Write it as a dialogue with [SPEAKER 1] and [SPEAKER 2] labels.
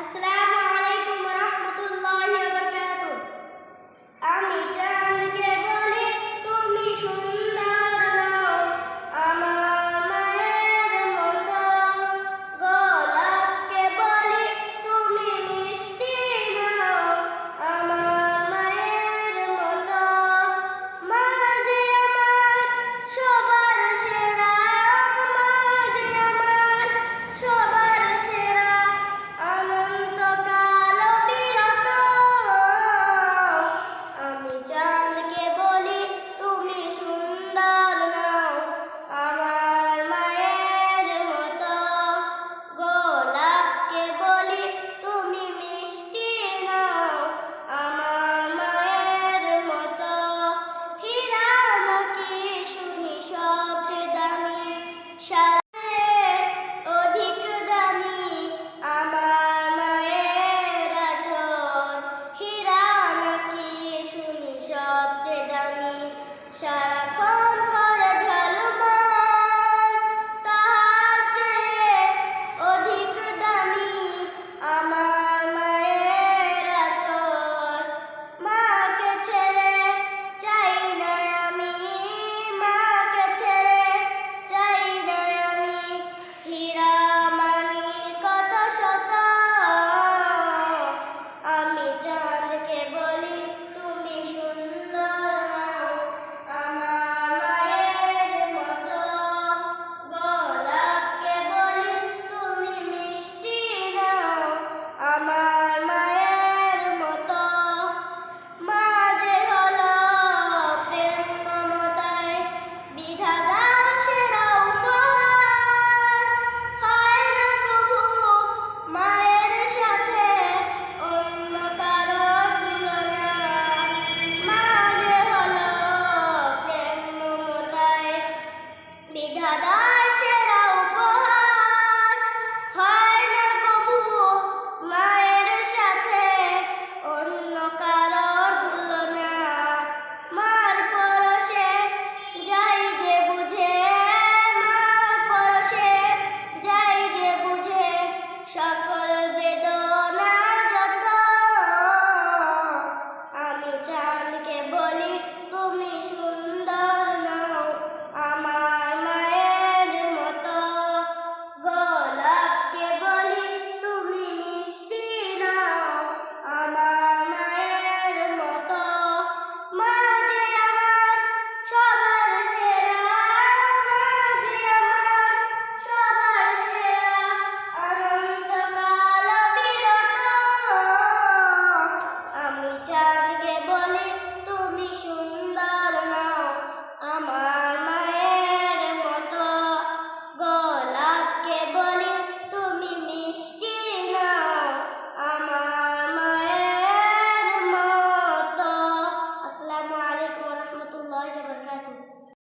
[SPEAKER 1] আসসালামু আলাইকুম রহমতুল্লাহি ওয়া বারাকাতুহু। আমি চাই